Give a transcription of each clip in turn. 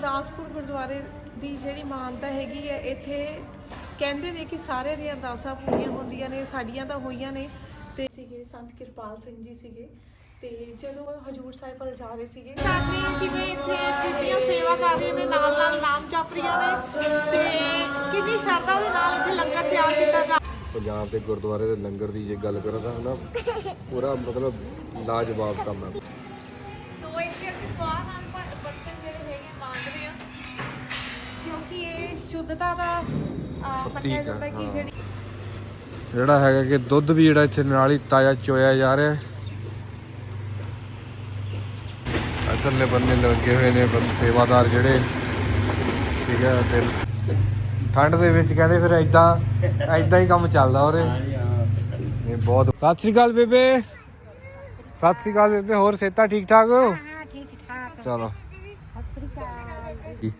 ਅਰਦਾਸਪੁਰ ਗੁਰਦੁਆਰੇ ਦੀ ਜਿਹੜੀ ਮਾਨਤਾ ਹੈਗੀ ਹੈ, ਇੱਥੇ ਕਹਿੰਦੇ ਨੇ ਕਿ ਸਾਰੇ ਦੀਆਂ ਅਰਦਾਸਾਂ ਪੂਰੀਆਂ ਹੁੰਦੀਆਂ ਨੇ, ਸਾਡੀਆਂ ਤਾਂ ਹੋਈਆਂ ਨੇ। ਤੇ ਸੀਗੇ ਸੰਤ ਕਿਰਪਾਲ ਸਿੰਘ ਜੀ ਸੀਗੇ। ਤੇ ਜਦੋਂ ਹਜੂਰ ਸਾਹਿਬ ਵੱਲ ਜਾ ਰਹੇ ਸੀਗੇ, ਸਾਡੀ ਕਿਵੇਂ ਇੱਥੇ ਬੀਬੀਆਂ ਸੇਵਾ ਕਰ ਰਹੀਆਂ ਨੇ, ਨਾਲ ਨਾਲ ਨਾਮ ਜਪ ਰਹੀਆਂ ਨੇ। ਤੇ ਕਿੰਨੀ ਸ਼ਰਧਾ ਦੇ ਨਾਲ ਇੱਥੇ ਲੰਗਰ ਤਿਆਰ ਕੀਤਾ ਜਾ ਪੰਜਾਬ ਦੇ ਗੁਰਦੁਆਰੇ ਦੇ ਲੰਗਰ ਦੀ ਜੇ ਗੱਲ ਕਰਾਂ ਤਾਂ ਹਨਾ, ਪੂਰਾ ਮਤਲਬ ਲਾਜਵਾਬ ਕੰਮ ਹੈ। ਦਾ ਜਾਂਦਾ ਕਿ। ਜਿਹੜੀ ਜਿਹੜਾ ਹੈਗਾ ਕਿ ਦੁੱਧ ਵੀ ਜਿਹੜਾ ਇੱਥੇ ਨਾਲ ਹੀ ਤਾਜ਼ਾ ਚੋਇਆ ਜਾ ਰਿਹਾ। ਹੈ ਇੱਧਰਲੇ ਬੰਨੇ ਲੱਗੇ ਹੋਏ ਨੇ ਬੰਦ ਸੇਵਾਦਾਰ ਜਿਹੜੇ। ਠੀਕ ਹੈ ਤੇ ਠੰਡ ਦੇ ਵਿੱਚ ਕਹਿੰਦੇ ਫਿਰ ਐਦਾਂ ਐਦਾਂ ਹੀ ਕੰਮ ਚੱਲਦਾ ਉਰੇ। ਇਹ ਬਹੁਤ ਸਤਿ ਸ੍ਰੀ ਅਕਾਲ ਬੇਬੇ। ਸਤਿ ਸ੍ਰੀ ਅਕਾਲ ਬੇਬੇ ਹੋਰ ਸੇਤਾ ਠੀਕ ਠਾਕ? ਹੋ ਹਾਂ ਠੀਕ ਠਾਕ। ਚਲੋ। ਸਤਿ ਸ੍ਰੀ ਅਕਾਲ।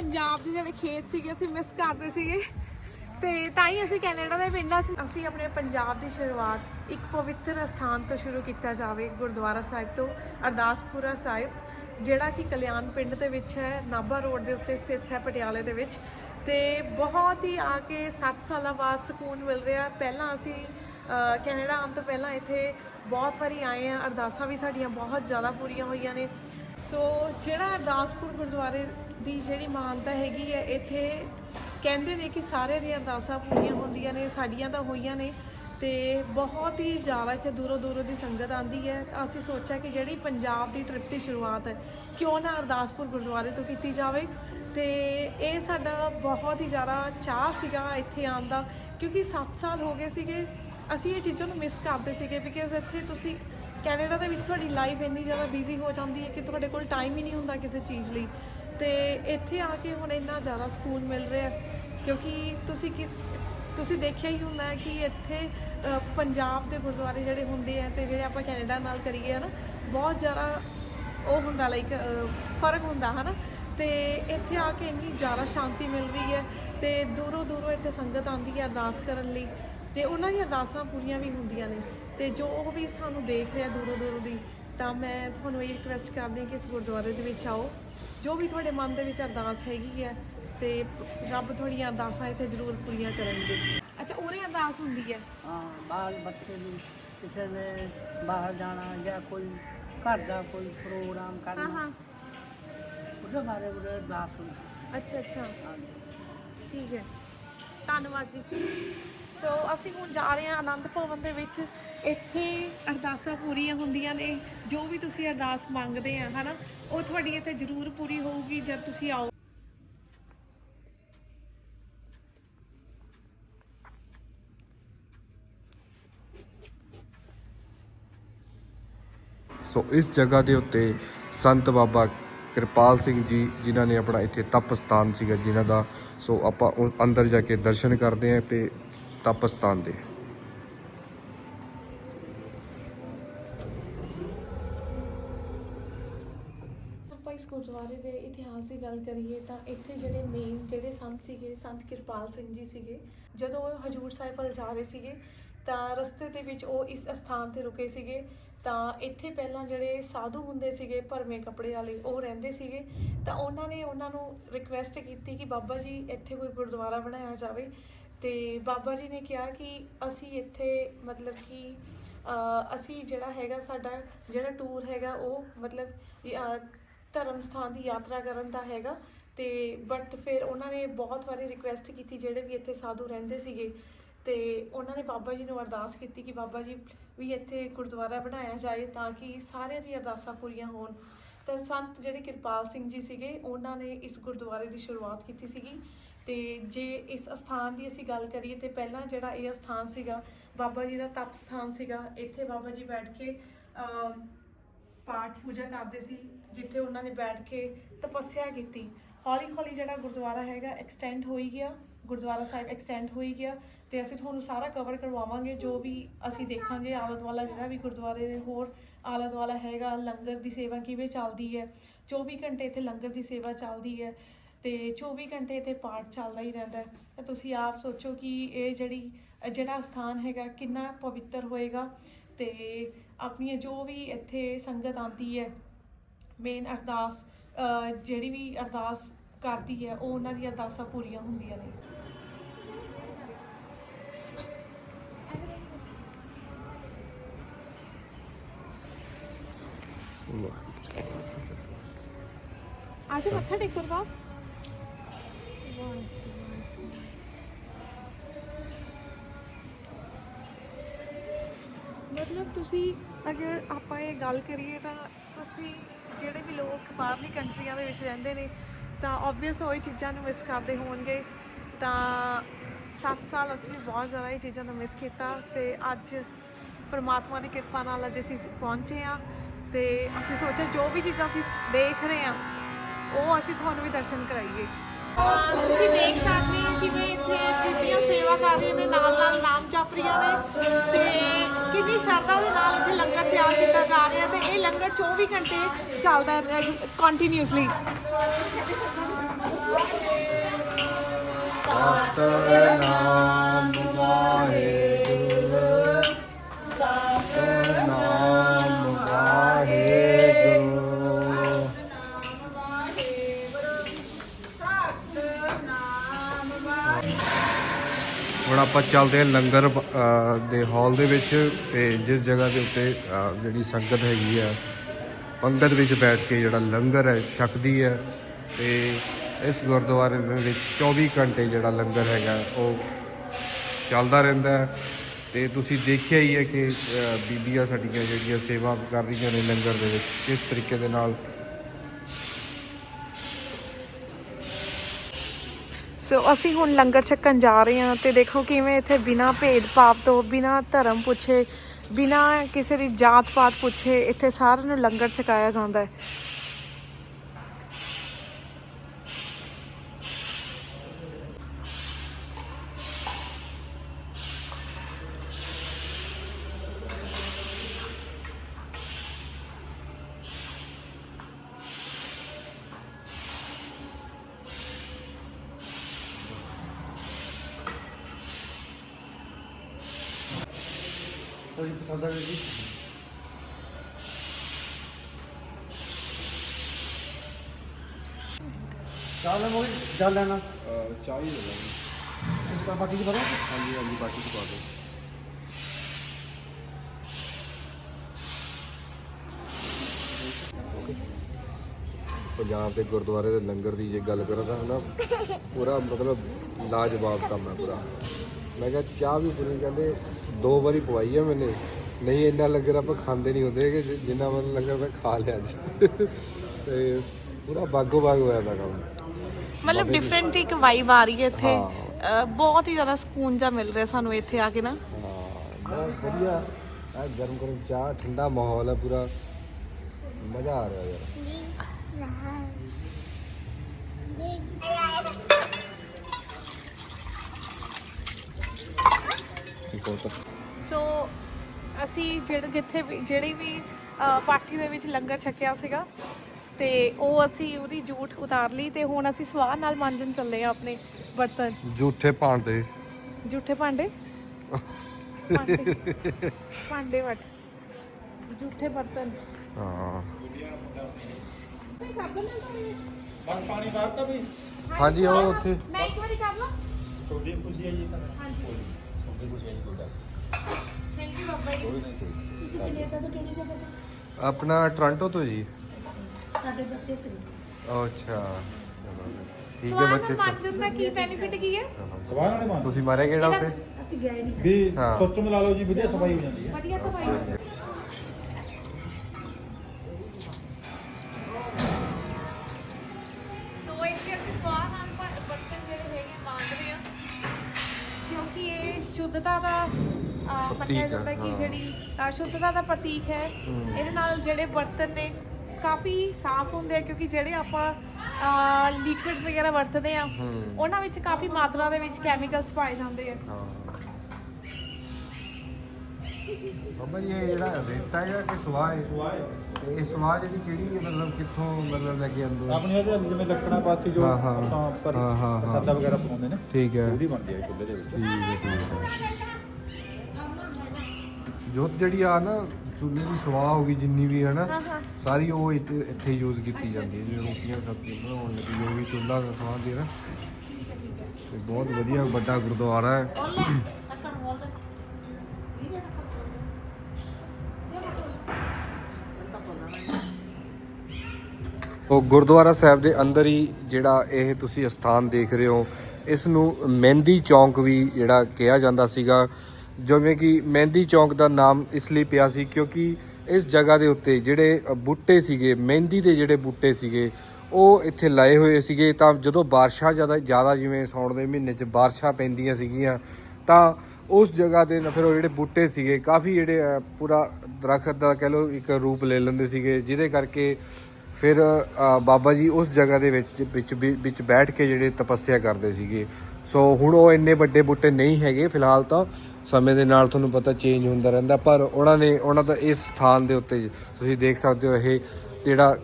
ਪੰਜਾਬ ਦੇ ਜਿਹੜੇ ਖੇਤ ਸੀਗੇ, ਅਸੀਂ ਮਿਸ ਕਰਦੇ ਸੀਗੇ। ਤੇ ਤਾਂ ਹੀ ਅਸੀਂ ਕੈਨੇਡਾ ਦੇ ਪਿੰਡਾਂ 'ਚ ਅਸੀਂ ਆਪਣੇ ਪੰਜਾਬ ਦੀ ਸ਼ੁਰੂਆਤ ਇੱਕ ਪਵਿੱਤਰ ਸਥਾਨ ਤੋਂ ਸ਼ੁਰੂ ਕੀਤਾ ਜਾਵੇ, ਗੁਰਦੁਆਰਾ ਸਾਹਿਬ ਤੋਂ, ਅਰਦਾਸਪੁਰਾ ਸਾਹਿਬ, ਜਿਹੜਾ ਕਿ ਕਲਿਆਣ ਪਿੰਡ ਦੇ ਵਿੱਚ ਹੈ, ਨਾਭਾ ਰੋਡ ਦੇ ਉੱਤੇ ਸਥਿਤ ਹੈ, ਪਟਿਆਲੇ ਦੇ ਵਿੱਚ। ਤੇ ਬਹੁਤ ਹੀ ਆ ਕੇ 7 ਸਾਲਾਂ ਬਾਅਦ ਸਕੂਨ ਮਿਲ ਰਿਹਾ। ਪਹਿਲਾਂ ਅਸੀਂ ਕੈਨੇਡਾ ਆਉਣ ਤੋਂ ਪਹਿਲਾਂ ਇੱਥੇ ਬਹੁਤ ਵਾਰੀ ਆਏ ਆ ਅਰਦਾਸਾਂ ਵੀ ਸਾਡੀਆਂ ਬਹੁਤ ਜ਼ਿਆਦਾ ਪੂਰੀਆਂ ਹੋਈਆਂ ਨੇ। ਸੋ, ਜਿਹੜਾ ਅਰਦਾਸਪੁਰ ਗੁਰਦੁਆਰੇ ਦੀ ਜਿਹੜੀ ਮਾਨਤਾ ਹੈਗੀ ਹੈ, ਇੱਥੇ ਕਹਿੰਦੇ ਨੇ ਕਿ ਸਾਰੇ ਦੀਆਂ ਅਰਦਾਸਾਂ ਪੂਰੀਆਂ ਹੁੰਦੀਆਂ ਨੇ, ਸਾਡੀਆਂ ਤਾਂ ਹੋਈਆਂ ਨੇ ਤੇ ਬਹੁਤ ਹੀ ਜ਼ਿਆਦਾ ਇੱਥੇ ਦੂਰੋਂ ਦੂਰੋਂ ਦੀ ਸੰਗਤ ਆਂਦੀ ਹੈ। ਅਸੀਂ ਸੋਚਿਆ ਕਿ ਜਿਹੜੀ ਪੰਜਾਬ ਦੀ ਟ੍ਰਿਪ ਦੀ ਸ਼ੁਰੂਆਤ ਹੈ, ਕਿਉਂ ਨਾ ਅਰਦਾਸਪੁਰ ਗੁਰਦੁਆਰੇ ਤੋਂ ਕੀਤੀ ਜਾਵੇ ਤੇ ਇਹ ਸਾਡਾ ਬਹੁਤ ਹੀ ਜ਼ਿਆਦਾ ਚਾਹ ਸੀਗਾ ਇੱਥੇ ਆਉਣ ਦਾ, ਕਿਉਂਕਿ 7 ਸਾਲ ਹੋ ਗਏ ਸੀਗੇ, ਅਸੀਂ ਇਹ ਚੀਜ਼ਾਂ ਨੂੰ ਮਿਸ ਕਰਦੇ ਸੀਗੇ ਬਿਕਾਜ਼ ਇੱਥੇ ਤੁਸੀਂ ਕੈਨੇਡਾ ਦੇ ਵਿੱਚ ਤੁਹਾਡੀ ਲਾਈਫ ਇੰਨੀ ਜ਼ਿਆਦਾ ਬਿਜ਼ੀ ਹੋ ਜਾਂਦੀ ਹੈ ਕਿ ਤੁਹਾਡੇ ਕੋਲ ਟਾਈਮ ਹੀ ਨਹੀਂ ਹੁੰਦਾ ਕਿਸੇ ਚੀਜ਼ ਲਈ। ਤੇ ਇੱਥੇ ਆ ਕੇ ਹੁਣ ਇੰਨਾ ਜ਼ਿਆਦਾ ਸਕੂਨ ਮਿਲ ਰਿਹਾ ਕਿਉਂਕਿ ਤੁਸੀਂ ਕਿ, ਤੁਸੀਂ ਦੇਖਿਆ ਹੀ ਹੁੰਦਾ ਕਿ ਇੱਥੇ ਪੰਜਾਬ ਦੇ ਗੁਰਦੁਆਰੇ ਜਿਹੜੇ ਹੁੰਦੇ ਆ ਤੇ ਜਿਹੜੇ ਆਪਾਂ ਕੈਨੇਡਾ ਨਾਲ ਕਰੀਏ ਹਨਾ, ਬਹੁਤ ਜ਼ਿਆਦਾ ਉਹ ਹੁੰਦਾ ਲਾਈਕ ਫ਼ਰਕ ਹੁੰਦਾ ਹਨਾ। ਤੇ ਇੱਥੇ ਆ ਕੇ ਇੰਨੀ ਜ਼ਿਆਦਾ ਸ਼ਾਂਤੀ ਮਿਲ ਰਹੀ ਹੈ ਤੇ ਦੂਰੋਂ ਦੂਰੋਂ ਇੱਥੇ ਸੰਗਤ ਆਉਂਦੀ ਹੈ ਅਰਦਾਸ ਕਰਨ ਲਈ, ਤੇ ਉਹਨਾਂ ਦੀਆਂ ਅਰਦਾਸਾਂ ਪੂਰੀਆਂ ਵੀ ਹੁੰਦੀਆਂ ਨੇ। ਤੇ ਜੋ ਉਹ ਵੀ ਸਾਨੂੰ ਦੇਖ ਰਿਹਾ ਦੂਰੋਂ ਦੂਰੋਂ ਦੀ, ਤਾਂ ਮੈਂ ਤੁਹਾਨੂੰ ਇਹ ਰਿਕਵੈਸਟ ਕਰਦੀ ਹਾਂ ਕਿ ਇਸ ਗੁਰਦੁਆਰੇ ਦੇ ਵਿੱਚ ਆਓ। ਜੋ ਵੀ ਤੁਹਾਡੇ ਮਨ ਦੇ ਵਿੱਚ ਅਰਦਾਸ ਹੈਗੀ ਹੈ ਤੇ ਰੱਬ ਤੁਹਾਡੀਆਂ ਅਰਦਾਸਾਂ ਇੱਥੇ ਜ਼ਰੂਰ ਪੂਰੀਆਂ ਕਰਨਗੇ। ਅੱਛਾ ਉਰੇ ਅਰਦਾਸ ਹੁੰਦੀ ਹੈ? ਹਾਂ ਬਾਲ ਬੱਚੇ ਨੂੰ ਕਿਸੇ ਨੇ ਬਾਹਰ ਜਾਣਾ ਜਾਂ ਕੋਈ ਘਰ ਦਾ ਕੋਈ ਪ੍ਰੋਗਰਾਮ ਹਾਂ ਕਰਨਾ ਹਾਂ ਉਹਦੇ ਬਾਰੇ ਉਹਦੇ ਅਰਦਾਸ ਹੁੰਦੀ ਅੱਛਾ ਅੱਛਾ। ਹਾਂ ਠੀਕ ਹੈ। ਧੰਨਵਾਦ ਜੀ। ਸੋ ਅਸੀਂ ਹੁਣ ਜਾ ਰਹੇ ਹਾਂ ਆਨੰਦ ਭਵਨ ਦੇ ਵਿੱਚ। ਇੱਥੇ ਅਰਦਾਸਾਂ ਪੂਰੀਆਂ ਹੁੰਦੀਆਂ ਨੇ, ਜੋ ਵੀ ਤੁਸੀਂ ਅਰਦਾਸ ਮੰਗਦੇ ਆ, ਹਨਾ, ਉਹ ਤੁਹਾਡੀ ਇੱਥੇ ਜ਼ਰੂਰ ਪੂਰੀ ਹੋਊਗੀ, ਜਦ ਤੁਸੀਂ ਆਓ। ਸੋ ਇਸ ਜਗ੍ਹਾ ਦੇ ਉੱਤੇ ਸੰਤ ਬਾਬਾ ਕਿਰਪਾਲ ਸਿੰਘ ਜੀ, ਜਿਨ੍ਹਾਂ ਨੇ ਆਪਣਾ ਇੱਥੇ ਤਪ ਸਥਾਨ ਸੀਗਾ, ਜਿਨ੍ਹਾਂ ਦਾ, ਸੋ ਆਪਾਂ ਉਹ ਅੰਦਰ ਜਾ ਕੇ ਦਰਸ਼ਨ ਕਰਦੇ ਹਾਂ ਤੇ ਤਪ ਸਥਾਨ ਦੇ ਆਪਾਂ ਇਸ ਗੁਰਦੁਆਰੇ ਦੇ ਇਤਿਹਾਸ ਦੀ ਗੱਲ ਕਰੀਏ ਤਾਂ ਇੱਥੇ ਜਿਹੜੇ ਮੇਨ ਜਿਹੜੇ ਸੰਤ ਸੀਗੇ, ਸੰਤ ਕਿਰਪਾਲ ਸਿੰਘ ਜੀ ਸੀਗੇ, ਜਦੋਂ ਉਹ ਹਜੂਰ ਸਾਹਿਬ ਵੱਲ ਜਾ ਰਹੇ ਸੀਗੇ, ਤਾਂ ਰਸਤੇ ਦੇ ਵਿੱਚ ਉਹ ਇਸ ਅਸਥਾਨ ਤੇ ਰੁਕੇ ਸੀਗੇ। ਤਾਂ ਇੱਥੇ ਪਹਿਲਾਂ ਜਿਹੜੇ ਸਾਧੂ ਹੁੰਦੇ ਸੀਗੇ, ਭਰਵੇਂ ਕੱਪੜੇ ਵਾਲੇ, ਉਹ ਰਹਿੰਦੇ ਸੀਗੇ। ਤਾਂ ਉਹਨਾਂ ਨੇ ਉਹਨਾਂ ਨੂੰ ਰਿਕਵੈਸਟ ਕੀਤੀ ਕਿ ਬਾਬਾ ਜੀ ਇੱਥੇ ਕੋਈ ਗੁਰਦੁਆਰਾ ਬਣਾਇਆ ਜਾਵੇ। ਤੇ ਬਾਬਾ ਜੀ ਨੇ ਕਿਹਾ ਕਿ ਅਸੀਂ ਇੱਥੇ ਮਤਲਬ ਕਿ ਅਸੀਂ ਜਿਹੜਾ ਹੈਗਾ ਸਾਡਾ ਜਿਹੜਾ ਟੂਰ ਹੈਗਾ ਉਹ ਮਤਲਬ ਧਰਮ ਸਥਾਨ ਦੀ ਯਾਤਰਾ ਕਰਨ ਦਾ ਹੈਗਾ। ਤੇ ਬਟ ਫਿਰ ਉਹਨਾਂ ਨੇ ਬਹੁਤ ਵਾਰੀ ਰਿਕੁਐਸਟ ਕੀਤੀ ਜਿਹੜੇ ਵੀ ਇੱਥੇ ਸਾਧੂ ਰਹਿੰਦੇ ਸੀਗੇ। ਤੇ ਉਹਨਾਂ ਨੇ ਬਾਬਾ ਜੀ ਨੂੰ ਅਰਦਾਸ ਕੀਤੀ ਕਿ ਬਾਬਾ ਜੀ ਵੀ ਇੱਥੇ ਗੁਰਦੁਆਰਾ ਬਣਾਇਆ ਜਾਏ ਤਾਂ ਕਿ ਸਾਰਿਆਂ ਦੀਆਂ ਅਰਦਾਸਾਂ ਪੂਰੀਆਂ ਹੋਣ। ਤਾਂ ਸੰਤ ਜਿਹੜੇ ਕਿਰਪਾਲ ਸਿੰਘ ਜੀ ਸੀਗੇ, ਉਹਨਾਂ ਨੇ ਇਸ ਗੁਰਦੁਆਰੇ ਦੀ ਸ਼ੁਰੂਆਤ ਕੀਤੀ ਸੀਗੀ। ਤੇ ਜੇ ਇਸ ਅਸਥਾਨ ਦੀ ਅਸੀਂ ਗੱਲ ਕਰੀਏ ਤੇ ਪਹਿਲਾਂ ਜਿਹੜਾ ਇਹ ਅਸਥਾਨ ਸੀਗਾ, ਬਾਬਾ ਜੀ ਦਾ ਤਪ ਸਥਾਨ ਸੀਗਾ। ਇੱਥੇ ਬਾਬਾ ਜੀ ਬੈਠ ਕੇ ਪਾਠ ਪੂਜਾ ਕਰਦੇ ਸੀ। ਜਿੱਥੇ ਉਹਨਾਂ ਨੇ ਬੈਠ ਕੇ ਤਪੱਸਿਆ ਕੀਤੀ। ਹੌਲੀ ਹੌਲੀ ਜਿਹੜਾ ਗੁਰਦੁਆਰਾ ਹੈਗਾ ਐਕਸਟੈਂਡ ਹੋਈ ਗਿਆ। ਗੁਰਦੁਆਰਾ ਸਾਹਿਬ ਐਕਸਟੈਂਡ ਹੋਈ ਗਿਆ ਤੇ ਅਸੀਂ ਤੁਹਾਨੂੰ ਸਾਰਾ ਕਵਰ ਕਰਵਾਵਾਂਗੇ, ਜੋ ਵੀ ਅਸੀਂ ਦੇਖਾਂਗੇ ਆਲਾ ਦੁਆਲਾ ਜਿਹੜਾ ਵੀ ਗੁਰਦੁਆਰੇ ਦੇ ਹੋਰ ਆਲਾ ਦੁਆਲਾ ਹੈਗਾ, ਲੰਗਰ ਦੀ ਸੇਵਾ ਕਿਵੇਂ ਚੱਲਦੀ ਹੈ 24 ਘੰਟੇ ਇੱਥੇ ਲੰਗਰ ਦੀ ਸੇਵਾ ਚੱਲਦੀ ਹੈ ਤੇ 24 ਘੰਟੇ ਇੱਥੇ ਪਾਠ ਚੱਲਦਾ ਹੀ ਰਹਿੰਦਾ ਹੈ। ਤਾਂ ਤੁਸੀਂ ਆਪ ਸੋਚੋ ਕਿ ਇਹ ਜਿਹੜੀ, ਜਿਹੜਾ ਸਥਾਨ ਹੈਗਾ ਕਿੰਨਾ ਪਵਿੱਤਰ ਹੋਏਗਾ ਤੇ ਆਪਣੀਆਂ ਜੋ ਵੀ ਇੱਥੇ ਸੰਗਤ ਆਉਂਦੀ ਹੈ ਮੇਨ ਅਰਦਾਸ ਜਿਹੜੀ ਵੀ ਅਰਦਾਸ ਕਰਦੀ ਹੈ, ਉਹ ਉਹਨਾਂ ਦੀਆਂ ਅਰਦਾਸਾਂ ਪੂਰੀਆਂ ਹੁੰਦੀਆਂ ਨੇ। ਅੱਜ ਮੱਥਾ ਟੇਕੋ ਬਾਪ ਮਤਲਬ ਤੁਸੀਂ ਅਗਰ ਆਪਾਂ ਇਹ ਗੱਲ ਕਰੀਏ ਤਾਂ ਤੁਸੀਂ ਜਿਹੜੇ ਵੀ ਲੋਕ ਬਾਹਰਲੀ ਕੰਟਰੀਆਂ ਦੇ ਵਿੱਚ ਰਹਿੰਦੇ ਨੇ, ਤਾਂ ਆਬਵੀਅਸ ਉਹ ਇਹ ਚੀਜ਼ਾਂ ਨੂੰ ਮਿਸ ਕਰਦੇ ਹੋਣਗੇ। ਤਾਂ 7 ਸਾਲ ਅਸੀਂ ਬਹੁਤ ਜ਼ਿਆਦਾ ਇਹ ਚੀਜ਼ਾਂ ਨੂੰ ਮਿਸ ਕੀਤਾ ਤੇ ਅੱਜ ਪਰਮਾਤਮਾ ਦੀ ਕਿਰਪਾ ਨਾਲ ਅੱਜ ਅਸੀਂ ਪਹੁੰਚੇ ਆ ਤੇ ਅਸੀਂ ਸੋਚਿਆ ਜੋ ਵੀ ਚੀਜ਼ਾਂ ਅਸੀਂ ਦੇਖ ਰਹੇ ਆ ਉਹ ਅਸੀਂ ਤੁਹਾਨੂੰ ਵੀ ਦਰਸ਼ਨ ਕਰਾਈਏ। ਤੁਸੀਂ ਦੇਖ ਸਕਦੇ ਹੋ ਕਿਵੇਂ ਇੱਥੇ ਬੀਬੀਆਂ ਸੇਵਾ ਕਰ ਰਹੀਆਂ ਨੇ, ਨਾਲ ਨਾਲ ਨਾਮ ਜਪ ਰਹੀਆਂ ਨੇ ਤੇ ਕਿੰਨੀ ਸ਼ਰਧਾ ਦੇ ਨਾਲ ਇੱਥੇ ਲੰਗਰ ਤਿਆਰ ਕੀਤਾ ਜਾ ਰਿਹਾ ਤੇ ਇਹ ਲੰਗਰ 24 ਘੰਟੇ ਚੱਲਦਾ ਹੈ ਕੰਟੀਨਿਊਸਲੀ ਸਤਨਾਮ ਆਪਾਂ ਚੱਲਦੇ ਹਾਂ ਲੰਗਰ ਦੇ ਹਾਲ ਦੇ ਵਿੱਚ ਤੇ ਜਿਸ ਜਗ੍ਹਾ ਦੇ ਉੱਤੇ ਜਿਹੜੀ ਸੰਗਤ ਹੈਗੀ ਆ, ਪੰਗਤ ਵਿੱਚ ਬੈਠ ਕੇ ਜਿਹੜਾ ਲੰਗਰ ਹੈ, ਛਕਦੀ ਹੈ ਤੇ ਇਸ ਗੁਰਦੁਆਰੇ ਦੇ ਵਿੱਚ 24 ਘੰਟੇ ਜਿਹੜਾ ਲੰਗਰ ਹੈਗਾ, ਉਹ ਚੱਲਦਾ ਰਹਿੰਦਾ ਹੈ। ਤੇ ਤੁਸੀਂ ਦੇਖਿਆ ਹੀ ਹੈ ਕਿ ਬੀਬੀਆਂ ਸਾਡੀਆਂ ਜਿਹੜੀਆਂ ਸੇਵਾ ਕਰ ਰਹੀਆਂ ਨੇ ਲੰਗਰ ਦੇ ਵਿੱਚ, ਕਿਸ ਤਰੀਕੇ ਦੇ ਨਾਲ ਸੋ ਅਸੀਂ ਹੁਣ ਲੰਗਰ ਛਕਣ ਜਾ ਰਹੇ ਹਾਂ ਤੇ ਦੇਖੋ ਕਿਵੇਂ ਇੱਥੇ ਬਿਨਾ ਭੇਦਭਾਵ ਤੋਂ, ਬਿਨਾ ਧਰਮ ਪੁੱਛੇ, ਬਿਨਾ ਕਿਸੇ ਦੀ ਜਾਤ ਪਾਤ ਪੁੱਛੇ ਇੱਥੇ ਸਾਰਿਆਂ ਨੂੰ ਲੰਗਰ ਛਕਾਇਆ ਜਾਂਦਾ ਹੈ। ਤੁਸੀਂ ਪਸੰਦ ਆ ਜੀ? ਚਾਹ ਲੈਣਾ ਚਾਹ ਲੈਣਾ। ਚਾਹ ਹੀ ਲੈਣਾ। ਇਸ ਦਾ ਬਾਕੀ ਕੀ ਪਤਾ ਹਾਂਜੀ ਹਾਂਜੀ ਬਾਕੀ ਪਾ ਦਿਓ ਪੰਜਾਬ ਦੇ ਗੁਰਦੁਆਰੇ ਦੇ ਲੰਗਰ ਦੀ ਜੇ ਗੱਲ ਕਰਾਂ ਤਾਂ ਨਾ ਪੂਰਾ ਮਤਲਬ ਲਾਜਵਾਬ ਕੰਮ ਹੈ ਪੂਰਾ। ਮੈਂ ਕਿਹਾ ਚਾਹ ਵੀ ਪੂਰੀ ਕਹਿੰਦੇ ਦੋ ਵਾਰੀ ਪਵਾਈ ਆ ਮੈਨੇ। ਨਹੀਂ ਇੰਨਾ ਲੰਗਰ ਆਪਾਂ ਖਾਂਦੇ ਨਹੀਂ ਹੁੰਦੇ ਕਿ ਜਿੰਨਾ ਮਨ ਲੰਗਰ ਮੈਂ ਖਾ ਲਿਆ ਅੱਜ। ਤੇ ਪੂਰਾ ਬਾਗੋ ਬਾਗ ਹੋਇਆ ਦਾ ਕੰਮ। ਮਤਲਬ ਡਿਫਰੈਂਟ ਇੱਕ ਵਾਈਬ ਆ ਰਹੀ ਹੈ ਇੱਥੇ। ਬਹੁਤ ਹੀ ਜ਼ਿਆਦਾ ਸਕੂਨ ਜਾ ਮਿਲ ਰਿਹਾ ਸਾਨੂੰ ਇੱਥੇ ਆ ਕੇ ਨਾ। ਹਾਂ ਬਹੁਤ ਵਧੀਆ। ਆ ਗਰਮ ਗਰਮ ਚਾਹ ਠੰਡਾ ਮਾਹੌਲ ਹੈ ਪੂਰਾ। ਮਜ਼ਾ ਆ ਰਿਹਾ ਯਾਰ। ਬਹੁਤ ਸੋ ਅਸੀਂ ਜਿਹੜੇ ਜਿੱਥੇ ਵੀ ਜਿਹੜੀ ਵੀ ਪਾਠੀ ਦੇ ਵਿੱਚ ਲੰਗਰ ਛਕਿਆ ਸੀਗਾ ਤੇ ਉਹ ਅਸੀਂ ਉਹਦੀ ਜੂਠ ਉਤਾਰ ਲਈ ਤੇ ਹੁਣ ਅਸੀਂ ਸਵਾਹ ਨਾਲ ਮਾਂਜਣ ਚੱਲੇ ਆ ਆਪਣੇ ਬਰਤਨ। ਝੂਠੇ ਭਾਂਡੇ। ਜੂਠੇ ਭਾਂਡੇ? ਭਾਂਡੇ। ਭਾਂਡੇ ਵਟ। ਜੂਠੇ ਬਰਤਨ। ਹਾਂ। ਬਸ ਪਾਣੀ ਬਾਤ ਵੀ। ਹਾਂਜੀ ਉਹ ਉੱਥੇ। ਮੈਂ ਇੱਕ ਵਾਰੀ ਕਰ ਲਾਂ। ਤੁਹਾਡੀ ਖੁਸ਼ੀ ਹੈ ਜੀ। ਹਾਂਜੀ। ਤੁਹਾਡੀ ਖੁਸ਼ੀ ਹੈ ਜੀ ਤੁਹਾਡਾ। ਬਾਬਾ ਜੀ ਤੁਸੀਂ ਕੈਨੇਡਾ ਤੋਂ ਕਿਹੜੀ ਜਗ੍ਹਾ ਤੋਂ ਆਪਣਾ ਟੋਰਾਂਟੋ ਤੋਂ ਜੀ। ਸਾਡੇ ਬੱਚੇ ਸੀ। ਅੱਛਾ। ਚਲੋ ਠੀਕ ਹੈ ਬੱਚੇ ਨਾਲ ਮਾਂਜਣ ਦਾ ਕੀ ਬੈਨੀਫਿਟ ਕੀ ਹੈ? ਸਵਾਹ ਵਾਲੇ ਮਾਨ ਤੁਸੀਂ ਮਾਰਿਆ ਕਿਹੜਾ ਉੱਥੇ? ਅਸੀਂ ਗਏ ਨਹੀਂ। ਵੀ ਹਾਂ। ਸੋਚੋ ਮਿਲਾ ਲਓ ਜੀ ਵਧੀਆ ਸਫ਼ਾਈ ਹੋ ਜਾਂਦੀ ਹੈ। ਵਧੀਆ ਸਫ਼ਾਈ ਸੋ ਇੱਥੇ ਅਸੀਂ ਸਵਾਹ ਨਾਲ ਬ- ਬਰਤਨ ਜਿਹੜੇ ਹੈਗੇ ਮਾਂਜ ਰਹੇ ਆ ਕਿਉਂਕਿ ਇਹ ਸ਼ੁੱਧਤਾ ਦਾ ਅਹ, ਮੰਨਿਆ ਪ੍ਰਤੀਕ ਹੈ, ਜਾਂਦਾ ਕਿ ਹਾਂ। ਜਿਹੜੀ ਅਹ, ਸ਼ੁੱਧਤਾ ਦਾ ਪ੍ਰਤੀਕ ਹੈ। ਇਹਦੇ ਨਾਲ ਜਿਹੜੇ ਬਰਤਨ ਨੇ ਕਾਫੀ ਸਾਫ਼ ਹੁੰਦੇ ਆ ਕਿਉਂਕਿ ਜਿਹੜੇ ਆਪਾਂ ਲਿਕਵਿਡਸ ਵਗੈਰਾ ਵਰਤਦੇ ਆ ਉਹਨਾਂ ਵਿੱਚ ਕਾਫੀ ਮਾਤਰਾ ਦੇ ਵਿੱਚ ਕੈਮੀਕਲਸ ਪਾਏ ਜਾਂਦੇ ਆ। ਹਾਂ। ਬਾਬਾ ਜੀ ਇਹ ਜਿਹੜਾ ਰੇਤਾ ਹੈ ਕਿ ਸਵਾਹ ਹੈ। ਸਵਾਹ ਹੈ ਤੇ ਇਹ ਸਵਾਹ ਜਿਹੜੀ ਕਿਹੜੀ ਹੈ? ਮਤਲਬ ਕਿੱਥੋਂ ਮਤਲਬ ਲੈ ਕੇ ਆਉਂਦੇ ਹੋ? ਆਪਣੀ ਇਹਦੇ ਜਿਵੇਂ ਲੱਕੜਾਂ ਪਾਤੀ ਜੋ ਹਾਂ, ਹਾਂ। ਆਪਾਂ ਉੱਪਰ ਹਾਂ, ਹਾਂ, ਹਾਂ। ਸਾਦਾ ਵਗੈਰਾ ਪਾਉਂਦੇ ਨੇ ਠੀਕ ਹੈ। ਉਹਦੀ ਬਣਦੀ ਹੈ ਚੁੱਲ੍ਹੇ ਦੇ ਵਿੱਚ। ਠੀਕ ਹੈ ਠੀਕ ਹੈ। ਜੋਤ ਜਿਹੜੀ ਆ ਨਾ ਚੁੱਲ੍ਹੇ ਦੀ ਸਵਾਹ ਹੋ ਗਈ ਜਿੰਨੀ ਵੀ ਹੈ ਨਾ ਹਾਂ ਹਾਂ। ਸਾਰੀ ਉਹ ਇੱਥੇ ਇੱਥੇ ਯੂਜ਼ ਕੀਤੀ ਜਾਂਦੀ ਹੈ ਜਿਵੇਂ ਰੋਟੀਆਂ ਸਬਜ਼ੀ ਬਣਾਉਣ ਲਈ ਜੋ ਵੀ ਚੁੱਲ੍ਹਾ ਦਾ ਸਵਾਹ ਦੀ ਨਾ। ਤੇ ਬਹੁਤ ਵਧੀਆ ਵੱਡਾ ਗੁਰਦੁਆਰਾ ਹੈ। ਉਹ ਗੁਰਦੁਆਰਾ ਸਾਹਿਬ ਦੇ ਅੰਦਰ ਹੀ ਜਿਹੜਾ ਇਹ ਤੁਸੀਂ ਸਥਾਨ ਦੇਖ ਰਹੇ ਹੋ ਇਸ ਨੂੰ ਮਹਿੰਦੀ ਚੌਂਕ ਵੀ ਜਿਹੜਾ ਕਿਹਾ ਜਾਂਦਾ ਸੀਗਾ। ਜਿਵੇਂ ਕਿ ਮਹਿੰਦੀ ਚੌਂਕ ਦਾ ਨਾਮ ਇਸ ਲਈ ਪਿਆ ਸੀ ਕਿਉਂਕਿ ਇਸ ਜਗ੍ਹਾ ਦੇ ਉੱਤੇ ਜਿਹੜੇ ਬੂਟੇ ਸੀਗੇ, ਮਹਿੰਦੀ ਦੇ ਜਿਹੜੇ ਬੂਟੇ ਸੀਗੇ, ਉਹ ਇੱਥੇ ਲਾਏ ਹੋਏ ਸੀਗੇ। ਤਾਂ ਜਦੋਂ ਬਾਰਿਸ਼ਾਂ ਜ਼ਿਆਦਾ ਜ਼ਿਆਦਾ ਜਿਵੇਂ ਸਾਉਣ ਦੇ ਮਹੀਨੇ 'ਚ ਬਾਰਿਸ਼ਾਂ ਪੈਂਦੀਆਂ ਸੀਗੀਆਂ, ਤਾਂ ਉਸ ਜਗ੍ਹਾ ਤੇ ਨਾ, ਫਿਰ ਉਹ ਜਿਹੜੇ ਬੂਟੇ ਸੀਗੇ, ਕਾਫੀ ਜਿਹੜੇ ਪੂਰਾ ਦਰਖਤ ਦਾ ਕਹਿ ਲਓ ਇੱਕ ਰੂਪ ਲੈ ਲੈਂਦੇ ਸੀਗੇ, ਜਿਹਦੇ ਕਰਕੇ ਫਿਰ ਬਾਬਾ ਜੀ ਉਸ ਜਗ੍ਹਾ ਦੇ ਵਿੱਚ ਵਿੱਚ ਵਿੱਚ ਬੈਠ ਕੇ ਜਿਹੜੇ ਤਪੱਸਿਆ ਕਰਦੇ ਸੀਗੇ। ਸੋ ਹੁਣ ਉਹ ਇੰਨੇ ਵੱਡੇ ਬੂਟੇ ਨਹੀਂ ਹੈਗੇ, ਫਿਲਹਾਲ ਤਾਂ। ਸਮੇਂ ਦੇ ਨਾਲ ਤੁਹਾਨੂੰ ਪਤਾ ਚੇਂਜ ਹੁੰਦਾ ਰਹਿੰਦਾ, ਪਰ ਉਹਨਾਂ ਨੇ, ਉਹਨਾਂ ਦਾ ਇਸ ਸਥਾਨ ਦੇ ਉੱਤੇ ਤੁਸੀਂ ਦੇਖ ਸਕਦੇ ਹੋ ਇਹ ਜਿਹੜਾ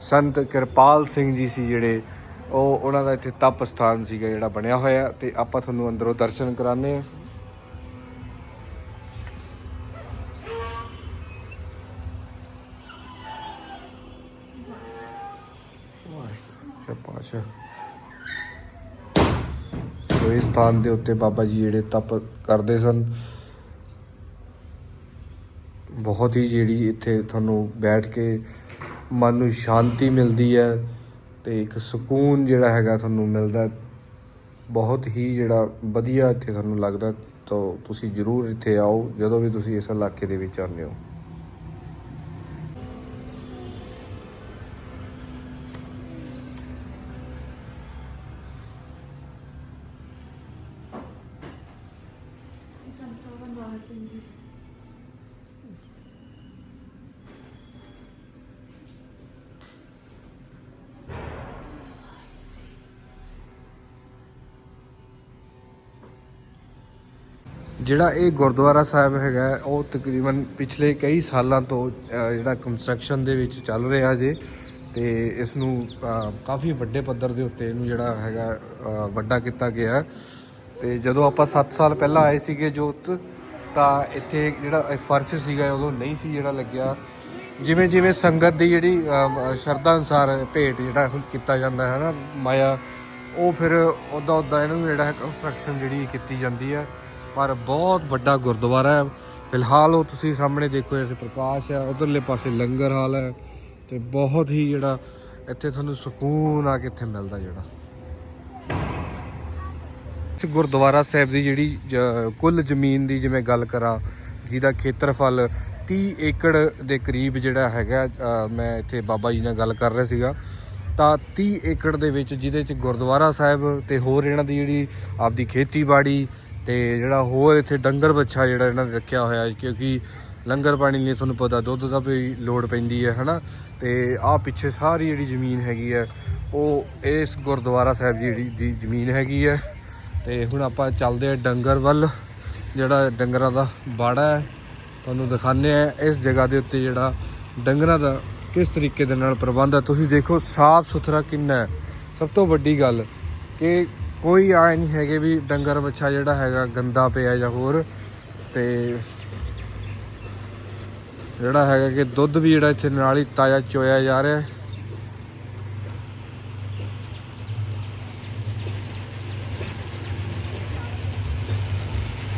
ਸੰਤ ਕਿਰਪਾਲ ਸਿੰਘ ਜੀ ਸੀ ਜਿਹੜੇ, ਉਹ ਉਹਨਾਂ ਦਾ ਇੱਥੇ ਤਪ ਸਥਾਨ ਸੀਗਾ ਜਿਹੜਾ ਬਣਿਆ ਹੋਇਆ, ਤੇ ਆਪਾਂ ਤੁਹਾਨੂੰ ਅੰਦਰੋਂ ਦਰਸ਼ਨ ਕਰਾਣੇ ਆ ਵਾਹਿਗੁਰੂ ਪਾਸ਼ਾ ਸੋ ਇਸ ਸਥਾਨ ਦੇ ਉੱਤੇ ਬਾਬਾ ਜੀ ਜਿਹੜੇ ਤਪ ਕਰਦੇ ਸਨ। ਬਹੁਤ ਹੀ ਜਿਹੜੀ ਇੱਥੇ ਤੁਹਾਨੂੰ ਬੈਠ ਕੇ ਮਨ ਨੂੰ ਸ਼ਾਂਤੀ ਮਿਲਦੀ ਹੈ ਤੇ ਇੱਕ ਸਕੂਨ ਜਿਹੜਾ ਹੈਗਾ ਤੁਹਾਨੂੰ ਮਿਲਦਾ ਬਹੁਤ ਹੀ ਜਿਹੜਾ ਵਧੀਆ ਇੱਥੇ ਤੁਹਾਨੂੰ ਲੱਗਦਾ ਤਾਂ ਤੁਸੀਂ ਜ਼ਰੂਰ ਇੱਥੇ ਆਓ, ਜਦੋਂ ਵੀ ਤੁਸੀਂ ਇਸ ਇਲਾਕੇ ਦੇ ਵਿੱਚ ਆਉਂਦੇ ਹੋ। ਜਿਹੜਾ ਇਹ ਗੁਰਦੁਆਰਾ ਸਾਹਿਬ ਹੈਗਾ, ਉਹ ਤਕਰੀਬਨ ਪਿਛਲੇ ਕਈ ਸਾਲਾਂ ਤੋਂ ਜਿਹੜਾ ਕੰਸਟਰਕਸ਼ਨ ਦੇ ਵਿੱਚ ਚੱਲ ਰਿਹਾ ਜੇ, ਤੇ ਇਸ ਨੂੰ ਕਾਫੀ ਵੱਡੇ ਪੱਧਰ ਦੇ ਉੱਤੇ ਇਹਨੂੰ ਜਿਹੜਾ ਹੈਗਾ ਵੱਡਾ ਕੀਤਾ ਗਿਆ ਹੈ। ਤੇ ਜਦੋਂ ਆਪਾਂ 7 ਸਾਲ ਪਹਿਲਾਂ ਆਏ ਸੀਗੇ ਜੋਤ, ਤਾਂ ਇੱਥੇ ਜਿਹੜਾ ਇਹ ਫਰਸ਼ ਸੀਗਾ, ਉਦੋਂ ਨਹੀਂ ਸੀ ਜਿਹੜਾ ਲੱਗਿਆ ਜਿਵੇਂ ਜਿਵੇਂ ਸੰਗਤ ਦੀ ਜਿਹੜੀ ਸ਼ਰਧਾ ਅਨੁਸਾਰ ਭੇਟ ਜਿਹੜਾ ਹੁਣ ਕੀਤਾ ਜਾਂਦਾ ਹੈ ਨਾ, ਮਾਇਆ, ਉਹ ਫਿਰ ਉਦਾਂ ਉਦਾਂ ਇਹਨੂੰ ਜਿਹੜਾ ਹੈ ਕੰਸਟਰਕਸ਼ਨ ਜਿਹੜੀ ਕੀਤੀ ਜਾਂਦੀ ਹੈ ਪਰ ਬਹੁਤ ਵੱਡਾ ਗੁਰਦੁਆਰਾ ਹੈ। ਫਿਲਹਾਲ ਉਹ ਤੁਸੀਂ ਸਾਹਮਣੇ ਦੇਖੋ ਇੱਥੇ ਪ੍ਰਕਾਸ਼ ਹੈ। ਉਧਰਲੇ ਪਾਸੇ ਲੰਗਰ ਹਾਲ ਹੈ ਤੇ ਬਹੁਤ ਹੀ ਜਿਹੜਾ ਇੱਥੇ ਤੁਹਾਨੂੰ ਸਕੂਨ ਆ ਕੇ ਇੱਥੇ ਮਿਲਦਾ ਜਿਹੜਾ। ਇਸ ਗੁਰਦੁਆਰਾ ਸਾਹਿਬ ਦੀ ਜਿਹੜੀ ਜ- ਕੁੱਲ ਜ਼ਮੀਨ ਦੀ ਜਿਵੇਂ ਗੱਲ ਕਰਾਂ, ਜਿਹਦਾ ਖੇਤਰਫਲ 30 ਏਕੜ ਦੇ ਕਰੀਬ ਜਿਹੜਾ ਹੈਗਾ ਮੈਂ ਇੱਥੇ ਬਾਬਾ ਜੀ ਨਾਲ ਗੱਲ ਕਰ ਰਿਹਾ ਸੀਗਾ, ਤਾਂ 30 ਏਕੜ ਦੇ ਵਿੱਚ ਜਿਹਦੇ ਚ ਗੁਰਦੁਆਰਾ ਸਾਹਿਬ ਤੇ ਹੋਰ ਇਹਨਾਂ ਦੀ ਜਿਹੜੀ ਆਪਦੀ ਖੇਤੀਬਾੜੀ ਤੇ ਜਿਹੜਾ ਹੋਰ ਇੱਥੇ ਡੰਗਰ ਬੱਛਾ ਜਿਹੜਾ ਇਹਨਾਂ ਨੇ ਰੱਖਿਆ ਹੋਇਆ ਕਿਉਂਕਿ ਲੰਗਰ ਪਾਣੀ ਲਈ ਤੁਹਾਨੂੰ ਪਤਾ ਦੁੱਧ ਦਾ ਵੀ ਲੋੜ ਪੈਂਦੀ ਹੈ, ਹਨਾ? ਤੇ ਆਹ ਪਿੱਛੇ ਸਾਰੀ ਜਿਹੜੀ ਜ਼ਮੀਨ ਹੈਗੀ ਹੈ, ਉਹ ਇਸ ਗੁਰਦੁਆਰਾ ਸਾਹਿਬ ਦੀ ਜਿਹੜੀ ਦੀ ਜ਼ਮੀਨ ਹੈਗੀ ਹੈ। ਤੇ ਹੁਣ ਆਪਾਂ ਚੱਲਦੇ ਆ ਡੰਗਰ ਵੱਲ, ਜਿਹੜਾ ਡੰਗਰਾਂ ਦਾ ਬਾੜਾ ਹੈ। ਤੁਹਾਨੂੰ ਦਿਖਾਉਂਦੇ ਆ ਇਸ ਜਗ੍ਹਾ ਦੇ ਉੱਤੇ ਜਿਹੜਾ ਡੰਗਰਾਂ ਦਾ ਕਿਸ ਤਰੀਕੇ ਦੇ ਨਾਲ ਪ੍ਰਬੰਧ ਹੈ। ਤੁਸੀਂ ਦੇਖੋ ਸਾਫ਼ ਸੁਥਰਾ ਕਿੰਨਾ ਹੈ। ਸਭ ਤੋਂ ਵੱਡੀ ਗੱਲ ਕਿ ਕੋਈ ਆ ਨਹੀਂ ਹੈਗੇ ਵੀ ਡੰਗਰ ਬੱਚਾ ਜਿਹੜਾ ਹੈਗਾ ਗੰਦਾ ਪਿਆ ਜਾਂ ਹੋਰ ਤੇ ਜਿਹੜਾ ਹੈਗਾ ਕਿ ਦੁੱਧ ਵੀ ਜਿਹੜਾ ਇੱਥੇ ਨਾਲ ਹੀ ਤਾਜ਼ਾ ਚੋਇਆ ਜਾ ਰਿਹਾ ਹੈ।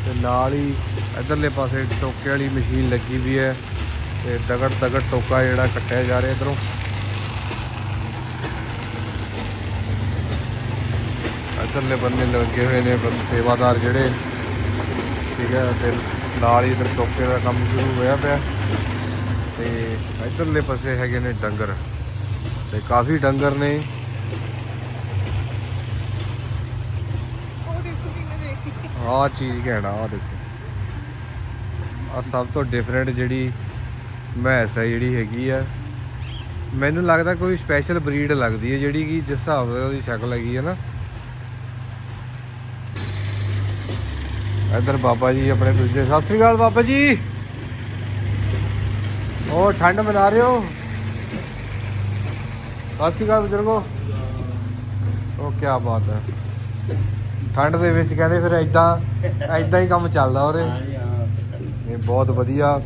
ਤੇ ਨਾਲ ਹੀ ਇਧਰਲੇ ਪਾਸੇ ਟੋਕੇ ਵਾਲੀ ਮਸ਼ੀਨ ਲੱਗੀ ਵੀ ਹੈ ਤੇ ਤਗੜ ਤਗੜ ਟੋਕਾ ਜਿਹੜਾ ਕੱਟਿਆ ਜਾ ਰਿਹਾ ਇਧਰੋਂ। ਇਧਰਲੇ ਬੰਨੇ ਲੱਗੇ ਹੋਏ ਨੇ ਸੇਵਾਦਾਰ ਜਿਹੜੇ। ਠੀਕ ਹੈ ਤੇ ਨਾਲ ਹੀ ਇਧਰ ਟੋਕੇ ਦਾ ਕੰਮ ਸ਼ੁਰੂ ਹੋਇਆ ਪਿਆ। ਤੇ ਇਧਰਲੇ ਪਾਸੇ ਹੈਗੇ ਨੇ ਡੰਗਰ। ਤੇ ਕਾਫੀ ਡੰਗਰ ਨੇ। ਆਹ ਚੀਜ਼ ਕਹਿਣਾ ਆਹ ਦੇਖੋ। ਆ ਸਭ ਤੋਂ ਡਿਫਰੈਂਟ ਜਿਹੜੀ ਮੈਸ ਹੈ ਜਿਹੜੀ ਹੈਗੀ ਆ। ਮੈਨੂੰ ਲੱਗਦਾ ਕੋਈ ਸਪੈਸ਼ਲ ਬਰੀਡ ਲੱਗਦੀ ਹੈ ਜਿਹੜੀ ਕਿ ਜਿਸ ਹਿਸਾਬ ਨਾਲ ਉਹਦੀ ਸ਼ਕਲ ਹੈਗੀ ਹੈ ਨਾ। ਇੱਧਰ ਬਾਬਾ ਜੀ ਆਪਣੇ ਦੂਜੇ। ਸਤਿ ਸ੍ਰੀ ਅਕਾਲ ਬਾਬਾ ਜੀ। ਉਹ ਠੰਡ ਮਨਾ ਰਹੇ ਹੋ? ਸਤਿ ਸ੍ਰੀ ਅਕਾਲ ਬਜ਼ੁਰਗੋ। ਉਹ ਕੀ ਬਾਤ ਹੈ। ਠੰਡ ਦੇ ਵਿੱਚ ਕਹਿੰਦੇ ਫਿਰ ਐਦਾਂ ਐਦਾਂ ਹੀ ਕੰਮ ਚੱਲਦਾ ਉਰੇ। ਇਹ ਬਹੁਤ ਵਧੀਆ।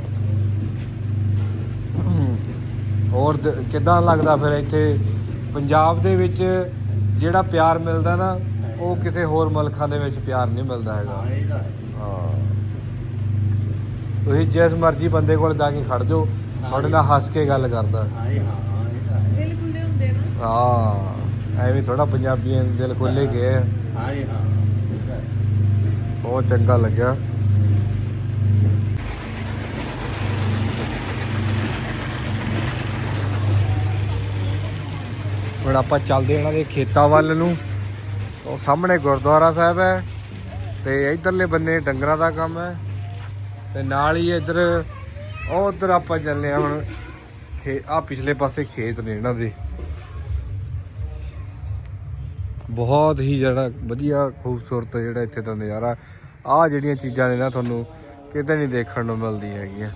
ਹੋਰ ਕਿਦਾਂ ਲੱਗਦਾ ਫਿਰ ਇੱਥੇ? ਪੰਜਾਬ ਦੇ ਵਿੱਚ ਜਿਹੜਾ ਪਿਆਰ ਮਿਲਦਾ ਨਾ ਉਹ ਕਿਤੇ ਹੋਰ ਮੁਲਕਾਂ ਦੇ ਵਿੱਚ ਪਿਆਰ ਨਹੀਂ ਮਿਲਦਾ ਹੈਗਾ। ਹਾਂ ਤੁਸੀਂ ਜਿਸ ਮਰਜ਼ੀ ਬੰਦੇ ਕੋਲ ਜਾ ਕੇ ਖੜ ਜਾਓ ਤੁਹਾਡੇ ਨਾਲ ਹੱਸ ਕੇ ਗੱਲ ਕਰਦਾ। ਦਿਲ ਖੁੱਲੇ ਹੁੰਦੇ ਨਾ। ਹਾਂ ਐਵੇਂ ਥੋੜਾ ਪੰਜਾਬੀਆਂ ਦੇ ਦਿਲ ਖੁੱਲੇ ਗਏ। ਬਹੁਤ ਚੰਗਾ ਲੱਗਿਆ। ਹੁਣ ਆਪਾਂ ਚੱਲਦੇ ਇਹਨਾਂ ਦੇ ਖੇਤਾਂ ਵੱਲ ਨੂੰ। ਉਹ ਸਾਹਮਣੇ ਗੁਰਦੁਆਰਾ ਸਾਹਿਬ ਹੈ ਤੇ ਇਧਰਲੇ ਬੰਨੇ ਡੰਗਰਾਂ ਦਾ ਕੰਮ ਹੈ ਤੇ ਨਾਲ ਹੀ ਇੱਧਰ ਉਹ ਉਧਰ ਆਪਾਂ ਚੱਲੇ ਆ ਹੁਣ ਖੇ ਆ ਪਿਛਲੇ ਪਾਸੇ ਖੇਤ ਨੇ ਇਹਨਾਂ ਦੇ। ਬਹੁਤ ਹੀ ਜਿਹੜਾ ਵਧੀਆ ਖੂਬਸੂਰਤ ਜਿਹੜਾ ਇੱਥੇ ਦਾ ਨਜ਼ਾਰਾ। ਆ ਜਿਹੜੀਆਂ ਚੀਜ਼ਾਂ ਨੇ ਨਾ ਤੁਹਾਨੂੰ ਕਿਤੇ ਨਹੀਂ ਦੇਖਣ ਨੂੰ ਮਿਲਦੀ ਹੈਗੀਆਂ।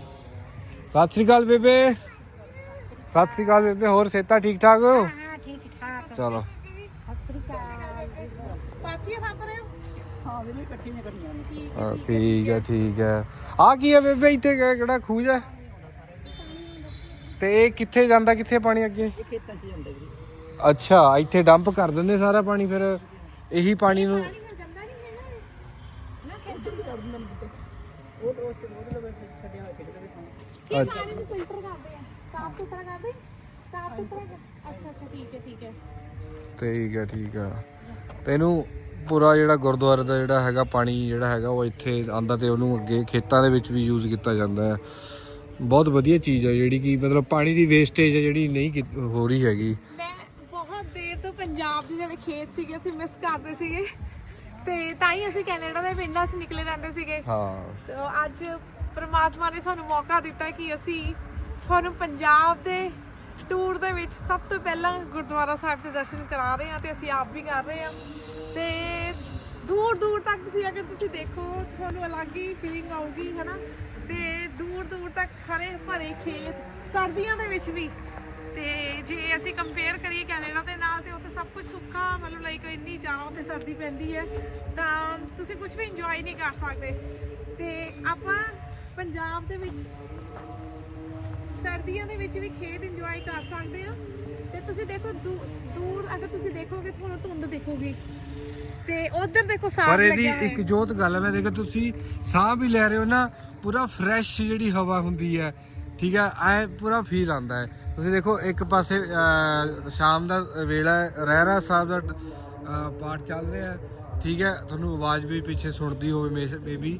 ਸਤਿ ਸ੍ਰੀ ਅਕਾਲ ਬੇਬੇ। ਸਤਿ ਸ੍ਰੀ ਅਕਾਲ ਬੇਬੇ ਹੋਰ ਸੇਤਾ ਠੀਕ ਠਾਕ ਹੋ? ਹਾਂ ਠੀਕ ਠਾਕ। ਚਲੋ। ਪਾਥੀਆਂ ਥਾਪ ਰਹੇ ਹੋ? ਹਾਂ ਵੀ ਇਕੱਠੀਆਂ ਕਰੀਆਂ ਨੇ। ਹਾਂ, ਠੀਕ ਹੈ ਠੀਕ ਹੈ ਆ ਕੀ ਹੈ ਬੇਬੇ ਇੱਥੇ ਕਿ- ਕਿਹੜਾ ਖੂਜ ਹੈ ਤੇ ਇਹ ਕਿੱਥੇ ਜਾਂਦਾ ਕਿੱਥੇ ਪਾਣੀ ਅੱਗੇ? ਇਹ ਖੇਤਾਂ 'ਚ ਜਾਂਦਾ ਵੀਰੇ। ਅੱਛਾ ਇੱਥੇ ਡੰਪ ਕਰ ਦਿੰਦੇ ਸਾਰਾ ਪਾਣੀ ਫਿਰ ਇਹੀ ਪਾਣੀ ਨੂੰ ਗੰਦਾ ਨਹੀਂ ਹੈਗਾ ਨਾ ਖੇਤਾਂ 'ਚ ਕਰ ਦਿੰਦੇ ਨੇ ਕਿਤੇ ਉਹ ਉਹ ਉਹਦੇ ਲਵੇ ਛੱਡਿਆ ਹੋਇਆ ਖੇਤ ਦੇ ਵਿੱਚ ਅੱਛਾ ਪਾਣੀ ਨੂੰ ਫਿਲਟਰ ਕਰਦੇ ਆ? ਸਾਫ਼ ਸੁਥਰਾ ਕਰਦੇ? ਸਾਫ਼ ਸੁਥਰਾ ਅੱਛਾ ਅੱਛਾ ਠੀਕ ਹੈ ਠੀਕ ਹੈ। ਠੀਕ ਹੈ ਠੀਕ ਹੈ। ਤੇ ਇਹਨੂੰ ਪੂਰਾ ਜਿਹੜਾ ਗੁਰਦੁਆਰੇ ਦਾ ਜਿਹੜਾ ਹੈਗਾ ਪਾਣੀ ਜਿਹੜਾ ਹੈਗਾ ਉਹ ਇੱਥੇ ਆਂਦਾ ਤੇ ਉਹਨੂੰ ਅੱਗੇ ਖੇਤਾਂ ਦੇ ਵਿੱਚ ਵੀ ਯੂਜ਼ ਕੀਤਾ ਜਾਂਦਾ ਹੈ। ਬਹੁਤ ਵਧੀਆ ਚੀਜ਼ ਹੈ ਜਿਹੜੀ ਕਿ ਮਤਲਬ ਪਾਣੀ ਦੀ ਵੇਸਟੇਜ ਹੈ ਜਿਹੜੀ ਨਹੀਂ ਹੋ ਰਹੀ ਹੈਗੀ। ਮੈਂ ਬਹੁਤ ਦੇਰ ਤੋਂ ਪੰਜਾਬ ਦੇ ਜਿਹੜੇ ਖੇਤ ਸੀਗੇ ਅਸੀਂ ਮਿਸ ਕਰਦੇ ਸੀਗੇ। ਤੇ ਤਾਂ ਹੀ ਅਸੀਂ ਕੈਨੇਡਾ ਦੇ ਪਿੰਡਾਂ 'ਚ ਨਿਕਲੇ ਰਹਿੰਦੇ ਸੀਗੇ। ਹਾਂ। ਤੇ ਅੱਜ ਪ੍ਰਮਾਤਮਾ ਨੇ ਸਾਨੂੰ ਮੌਕਾ ਦਿੱਤਾ ਕਿ ਅਸੀਂ ਤੁਹਾਨੂੰ ਪੰਜਾਬ ਦੇ ਟੂਰ ਦੇ ਵਿੱਚ ਸਭ ਤੋਂ ਪਹਿਲਾਂ ਗੁਰਦੁਆਰਾ ਸਾਹਿਬ ਦੇ ਦਰਸ਼ਨ ਕਰਾ ਰਹੇ ਹਾਂ ਤੇ ਅਸੀਂ ਆਪ ਵੀ ਕਰ ਰਹੇ ਹਾਂ। ਤੇ ਦੂਰ ਦੂਰ ਤੱਕ ਤੁਸੀਂ ਅਗਰ ਤੁਸੀਂ ਦੇਖੋ, ਤੁਹਾਨੂੰ ਅਲੱਗ ਹੀ ਫੀਲਿੰਗ ਆਊਗੀ, ਹਨਾ? ਤੇ ਦੂਰ ਦੂਰ ਤੱਕ ਹਰੇ ਭਰੇ ਖੇਤ, ਸਰਦੀਆਂ ਦੇ ਵਿੱਚ ਵੀ। ਤੇ ਜੇ ਅਸੀਂ ਕੰਪੇਅਰ ਕਰੀਏ ਕੈਨੇਡਾ ਦੇ ਨਾਲ, ਤੇ ਉੱਥੇ ਸਭ ਕੁਝ ਸੁੱਕਾ ਮਤਲਬ ਲਾਈਕ ਇੰਨੀ ਜ਼ਿਆਦਾ ਉੱਥੇ ਸਰਦੀ ਪੈਂਦੀ ਹੈ, ਤਾਂ ਤੁਸੀਂ ਕੁਝ ਵੀ ਇੰਜੋਏ ਨਹੀਂ ਕਰ ਸਕਦੇ। ਤੇ ਆਪਾਂ ਪੰਜਾਬ ਦੇ ਵਿੱਚ ਸਰਦੀਆਂ ਦੇ ਵਿੱਚ ਵੀ ਖੇਤ ਇੰਜੋਏ ਕਰ ਸਕਦੇ ਆ। ਤੇ ਤੁਸੀਂ ਦੇਖੋ ਦੂਰ ਅਗਰ ਤੁਸੀਂ ਦੇਖੋਗੇ ਤੁਹਾਨੂੰ ਧੁੰਦ ਦਿਖੂਗੀ। ਤੇ ਉਧਰ ਦੇਖੋ ਸਾਫ਼ ਪਰ ਇਹਦੀ ਇੱਕ ਜੋਤ ਗੱਲ ਮੈਂ ਦੇਖਿਆ ਤੁਸੀਂ ਸਾਹ ਵੀ ਲੈ ਰਹੇ ਹੋ ਨਾ ਪੂਰਾ ਫਰੈਸ਼ ਜਿਹੜੀ ਹਵਾ ਹੁੰਦੀ ਹੈ ਠੀਕ ਹੈ ਐ ਪੂਰਾ ਫੀਲ ਆਉਂਦਾ ਹੈ। ਤੁਸੀਂ ਦੇਖੋ ਇੱਕ ਪਾਸੇ ਸ਼ਾਮ ਦਾ ਵੇਲਾ ਰਹਿਰਾ ਸਾਹਿਬ ਦਾ ਪਾਠ ਚੱਲ ਰਿਹਾ ਠੀਕ ਹੈ ਤੁਹਾਨੂੰ ਆਵਾਜ਼ ਵੀ ਪਿੱਛੇ ਸੁਣਦੀ ਹੋਵੇ ਬੇਬੀ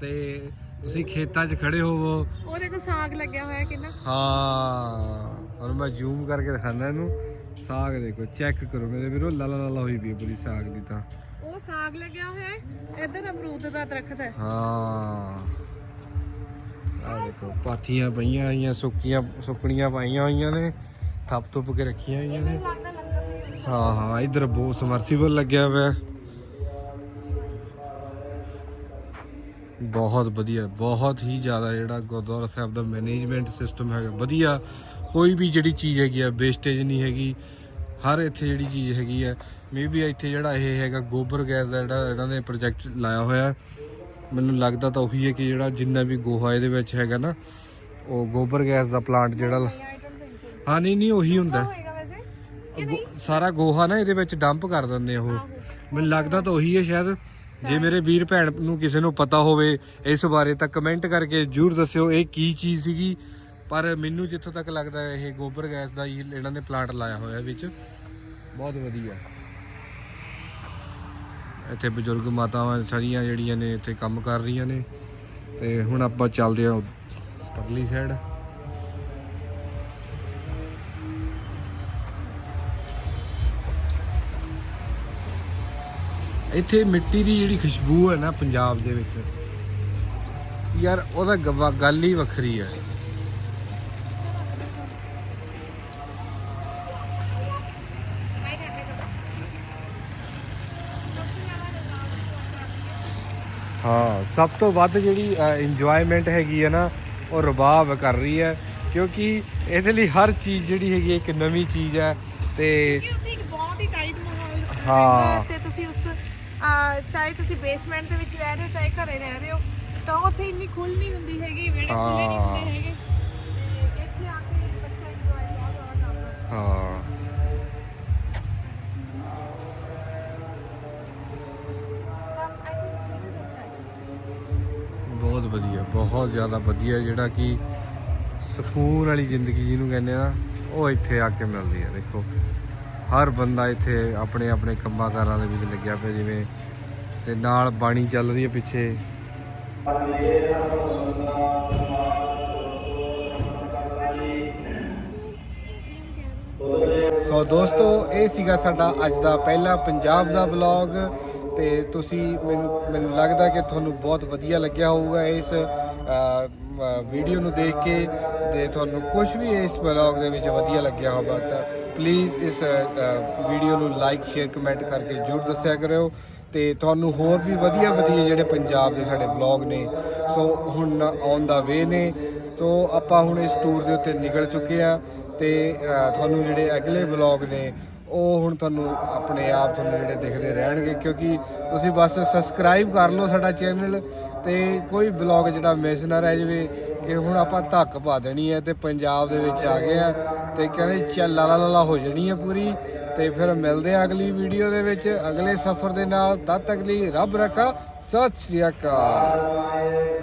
ਤੇ ਤੁਸੀਂ ਖੇਤਾਂ 'ਚ ਖੜੇ ਹੋਵੋ। ਉਹ ਦੇਖੋ ਸਾਗ ਲੱਗਿਆ ਹੋਇਆ ਕਿੰਨਾ। ਹਾਂ। ਹੁਣ ਮੈਂ ਜ਼ੂਮ ਕਰਕੇ ਦਿਖਾਣਾ ਇਹਨੂੰ। ਸਾਗ ਦੇਖੋ ਚੈੱਕ ਕਰੋ ਮੇਰੇ ਵੀਰੋ ਲਾਲਾ ਲਾਲਾ ਹੋਈ ਵੀ ਪੂਰੀ ਸਾਗ ਦੀ ਤਾਂ। ਉਹ ਸਾਗ ਲੱਗਿਆ ਹੋਇਆ ਹੈ। ਇੱਧਰ ਅਮਰੂਦ ਦਾ ਦਰਖਤ ਹੈ। ਹਾਂ। ਆ ਦੇਖੋ ਪਾਥੀਆਂ ਪਈਆਂ ਹੋਈਆਂ ਸੁੱਕੀਆਂ ਸੁੱਕਣੀਆਂ ਪਾਈਆਂ ਹੋਈਆਂ ਨੇ ਥੱਪ ਥੁੱਪ ਕੇ ਰੱਖੀਆਂ ਹੋਈਆਂ ਨੇ। ਹਾਂ ਹਾਂ ਇਧਰ ਬਹੁਤ ਸਮਰਸੀਬਲ ਲੱਗਿਆ ਹੋਇਆ ਹੈ। ਬਹੁਤ ਵਧੀਆ ਬਹੁਤ ਹੀ ਜ਼ਿਆਦਾ ਜਿਹੜਾ ਗੁਰਦੁਆਰਾ ਸਾਹਿਬ ਦਾ ਮੈਨੇਜਮੈਂਟ ਸਿਸਟਮ ਹੈਗਾ ਵਧੀਆ। ਕੋਈ ਵੀ ਜਿਹੜੀ ਚੀਜ਼ ਹੈਗੀ ਆ ਵੇਸਟੇਜ ਨਹੀਂ ਹੈਗੀ। ਹਰ ਇੱਥੇ ਜਿਹੜੀ ਚੀਜ਼ ਹੈਗੀ ਆ ਮੇਬੀ ਇੱਥੇ ਜਿਹੜਾ ਇਹ ਹੈਗਾ ਗੋਬਰ ਗੈਸ ਦਾ ਜਿਹੜਾ ਇਹਨਾਂ ਨੇ ਪ੍ਰੋਜੈਕਟ ਲਾਇਆ ਹੋਇਆ। ਮੈਨੂੰ ਲੱਗਦਾ ਤਾਂ ਉਹੀ ਹੈ ਕਿ ਜਿਹੜਾ ਜਿੰਨਾ ਵੀ ਗੋਹਾ ਇਹਦੇ ਵਿੱਚ ਹੈਗਾ ਨਾ ਉਹ ਗੋਬਰ ਗੈਸ ਦਾ ਪਲਾਂਟ ਜਿਹੜਾ ਹਾਂ ਨਹੀਂ ਨਹੀਂ ਉਹੀ ਹੁੰਦਾ। ਸਾਰਾ ਗੋਹਾ ਨਾ ਇਹਦੇ ਵਿੱਚ ਡੰਪ ਕਰ ਦਿੰਦੇ ਉਹ। ਮੈਨੂੰ ਲੱਗਦਾ ਤਾਂ ਉਹੀ ਹੈ ਸ਼ਾਇਦ। ਜੇ ਮੇਰੇ ਵੀਰ ਭੈਣ ਨੂੰ ਕਿਸੇ ਨੂੰ ਪਤਾ ਹੋਵੇ ਇਸ ਬਾਰੇ ਤਾਂ ਕਮੈਂਟ ਕਰਕੇ ਜਰੂਰ ਦੱਸਿਓ ਇਹ ਕੀ ਚੀਜ਼ ਸੀਗੀ। ਪਰ ਮੈਨੂੰ ਜਿੱਥੋਂ ਤੱਕ ਲੱਗਦਾ ਹੈ ਇਹ ਗੋਬਰ ਗੈਸ ਦਾ ਹੀ ਇਹਨਾਂ ਨੇ ਪਲਾਂਟ ਲਾਇਆ ਹੋਇਆ ਵਿੱਚ। ਬਹੁਤ ਵਧੀਆ। ਇੱਥੇ ਬਜ਼ੁਰਗ ਮਾਤਾਵਾਂ ਸਾਰੀਆਂ ਜਿਹੜੀਆਂ ਨੇ ਇੱਥੇ ਕੰਮ ਕਰ ਰਹੀਆਂ ਨੇ। ਤੇ ਹੁਣ ਆਪਾਂ ਚੱਲਦੇ ਹਾਂ ਪਰਲੀ ਸਾਈਡ ਇੱਥੇ ਮਿੱਟੀ ਦੀ ਜਿਹੜੀ ਖੁਸ਼ਬੂ ਹੈ ਨਾ ਪੰਜਾਬ ਦੇ ਵਿੱਚ ਯਾਰ ਉਹਦਾ ਗਵਾ- ਗੱਲ ਹੀ ਵੱਖਰੀ ਹੈ। ਹਾਂ ਸਭ ਤੋਂ ਵੱਧ ਜਿਹੜੀ ਇੰਜੋਇਮੈਂਟ ਹੈਗੀ ਹੈ ਨਾ ਉਹ ਰਬਾਬ ਕਰ ਰਹੀ ਹੈ ਕਿਉਂਕਿ ਇਹਦੇ ਲਈ ਹਰ ਚੀਜ਼ ਜਿਹੜੀ ਹੈਗੀ ਇੱਕ ਨਵੀਂ ਚੀਜ਼ ਹੈ ਤੇ ਹੀ ਚਾਹੇ ਤੁਸੀਂ ਬੇਸਮੈਂਟ ਦੇ ਵਿੱਚ ਰਹਿ ਰਹੇ ਹੋ ਚਾਹੇ ਘਰੇ ਰਹਿ ਰਹੇ ਹੋ ਤਾਂ ਉੱਥੇ ਇੰਨੀ ਖੁੱਲ ਨਹੀਂ ਹੁੰਦੀ ਹੈਗੀ ਵਿਹੜੇ ਖੁੱਲੇ ਨਹੀਂ। ਹੁੰਦੇ ਹੈਗੇ। ਤੇ ਇੱਥੇ ਆ ਕੇ ਬੱਚਾ ਇੰਜੋਏ ਬਹੁਤ ਜ਼ਿਆਦਾ ਕਰਦਾ ਹਾਂ। ਬਹੁਤ ਵਧੀਆ ਬਹੁਤ ਜ਼ਿਆਦਾ ਵਧੀਆ ਜਿਹੜਾ ਕਿ ਸਕੂਨ ਵਾਲੀ ਜ਼ਿੰਦਗੀ ਜਿਹਨੂੰ ਕਹਿੰਦੇ ਆ ਉਹ ਇੱਥੇ ਆ ਕੇ ਮਿਲਦੀ ਹੈ ਦੇਖੋ ਹਰ ਬੰਦਾ ਇੱਥੇ ਆਪਣੇ ਆਪਣੇ ਕੰਮਾਂ ਕਾਰਾਂ ਦੇ ਵਿੱਚ ਲੱਗਿਆ ਪਿਆ ਜਿਵੇਂ ਤੇ ਨਾਲ ਬਾਣੀ ਚੱਲ ਰਹੀ ਹੈ ਪਿੱਛੇ। ਸੋ ਦੋਸਤੋ, ਇਹ ਸੀਗਾ ਸਾਡਾ ਅੱਜ ਦਾ ਪਹਿਲਾ ਪੰਜਾਬ ਦਾ ਵਲੌਗ ਤੇ ਤੁਸੀਂ ਮੈਨੂੰ ਮੈਨੂੰ ਲੱਗਦਾ ਕਿ ਤੁਹਾਨੂੰ ਬਹੁਤ ਵਧੀਆ ਲੱਗਿਆ ਹੋਊਗਾ ਇਸ ਵੀਡੀਓ ਨੂੰ ਦੇਖ ਕੇ ਤੇ ਤੁਹਾਨੂੰ ਕੁਝ ਵੀ ਇਸ ਵਲੌਗ ਦੇ ਵਿੱਚ ਵਧੀਆ ਲੱਗਿਆ ਹੋਵੇ ਤਾਂ ਪਲੀਜ਼ ਇਸ ਵੀਡੀਓ ਨੂੰ ਲਾਈਕ ਸ਼ੇਅਰ ਕਮੈਂਟ ਕਰਕੇ ਜਰੂਰ ਦੱਸਿਆ ਕਰਿਓ। ਤੇ ਤੁਹਾਨੂੰ ਹੋਰ ਵੀ ਵਧੀਆ ਵਧੀਆ ਜਿਹੜੇ ਪੰਜਾਬ ਦੇ ਸਾਡੇ ਵਲੌਗ ਨੇ, ਸੋ ਹੁਣ ਔਨ ਦਾ ਵੇ ਨੇ, ਤੋ ਆਪਾਂ ਹੁਣ ਇਸ ਟੂਰ ਦੇ ਉੱਤੇ ਨਿਕਲ ਚੁੱਕੇ ਆ ਤੇ ਤੁਹਾਨੂੰ ਜਿਹੜੇ ਅਗਲੇ ਵਲੌਗ ਨੇ, ਉਹ ਹੁਣ ਤੁਹਾਨੂੰ ਆਪਣੇ ਆਪ ਤੁਹਾਨੂੰ ਜਿਹੜੇ ਦਿਖਦੇ ਰਹਿਣਗੇ, ਕਿਉਂਕਿ ਤੁਸੀਂ ਬਸ ਸਬਸਕ੍ਰਾਈਬ ਕਰ ਲਓ ਸਾਡਾ ਚੈਨਲ ਤੇ ਕੋਈ ਵਲੌਗ ਜਿਹੜਾ ਮਿਸ ਨਾ ਰਹਿ ਜਾਵੇ। ਕਿ ਹੁਣ ਆਪਾਂ ਧੱਕ ਪਾ ਦੇਣੀ ਹੈ ਤੇ ਪੰਜਾਬ ਦੇ ਵਿੱਚ ਆ ਗਏ ਆ ਤੇ ਕਹਿੰਦੇ ਚੱਲ ਲਾਲਾ ਲਾਲਾ ਹੋ ਜਾਣੀ ਹੈ ਪੂਰੀ ਤੇ ਫਿਰ ਮਿਲਦੇ ਆ ਅਗਲੀ ਵੀਡੀਓ ਦੇ ਵਿੱਚ। ਅਗਲੇ ਸਫ਼ਰ ਦੇ ਨਾਲ ਤਦ ਤੱਕ ਲਈ ਰੱਬ ਰੱਖਾ, ਸਤਿ ਸ਼੍ਰੀ ਅਕਾਲ।